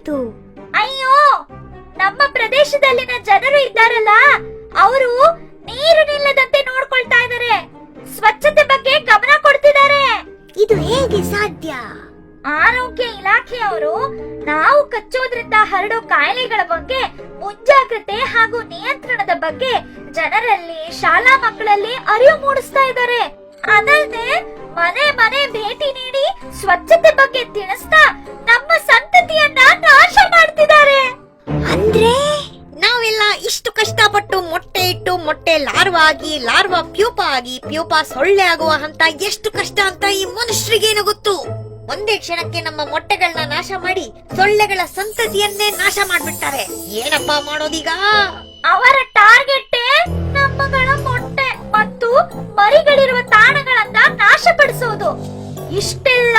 ಏನಾಯ್ತು? ಅಯ್ಯೋ ನಮ್ಮ ಪ್ರದೇಶದಲ್ಲಿನ ಜನರು ಇದ್ದಾರಲ್ಲ ಅವರು ನೀರು ನಿಲ್ಲದಂತೆ ನೋಡ್ಕೊಳ್ತಾ ಇದ್ದಾರೆ. ಸ್ವಚ್ಛತೆ ಬಗ್ಗೆ ಗಮನ ಕೊಡ್ತಿದ್ದಾರೆ. ಇದು ಹೇಗೆ ಸಾಧ್ಯ? ಆರೋಗ್ಯ ಇಲಾಖೆಯವರು ನಾವು ಕಚ್ಚೋದ್ರಿಂದ ಹರಡೋ ಕಾಯಿಲೆಗಳ ಬಗ್ಗೆ ಮುಂಜಾಗ್ರತೆ ಹಾಗೂ ನಿಯಂತ್ರಣದ ಬಗ್ಗೆ ಜನರಲ್ಲಿ ಶಾಲಾ ಮಕ್ಕಳಲ್ಲಿ ಅರಿವು ಮೂಡಿಸ್ತಾ ಇದ್ದಾರೆ. ಅದಲ್ಲದೆ ಮನೆ ಮನೆ ಭೇಟಿ ನೀಡಿ ಸ್ವಚ್ಛತೆ ಬಗ್ಗೆ ತಿಳಿಸ್ತಾ ಇಷ್ಟು ಕಷ್ಟಪಟ್ಟು ಮೊಟ್ಟೆ ಇಟ್ಟು ಮೊಟ್ಟೆ ಲಾರ್ವಾ ಆಗಿ ಲಾರ್ವಾ ಪ್ಯೂಪ ಆಗಿ, ಪ್ಯೂಪ ಸೊಳ್ಳೆ ಆಗುವ ಹಂತ ಎಷ್ಟು ಕಷ್ಟ ಅಂತ ಈ ಮನುಷ್ಯರಿಗೇನು ಗೊತ್ತು? ಒಂದೇ ಕ್ಷಣಕ್ಕೆ ನಮ್ಮ ಮೊಟ್ಟೆಗಳನ್ನ ನಾಶ ಮಾಡಿ ಸೊಳ್ಳೆಗಳ ಸಂತತಿಯನ್ನೇ ನಾಶ ಮಾಡ್ಬಿಡ್ತಾರೆ. ಏನಪ್ಪಾ ಮಾಡೋದೀಗ? ಅವರ ಟಾರ್ಗೆಟ್ ನಮ್ಮಗಳ ಮೊಟ್ಟೆ ಮತ್ತು ಮರಿಗಳಿರುವ ತಾಣಗಳನ್ನ ನಾಶಪಡಿಸೋದು. ಇಷ್ಟೆಲ್ಲ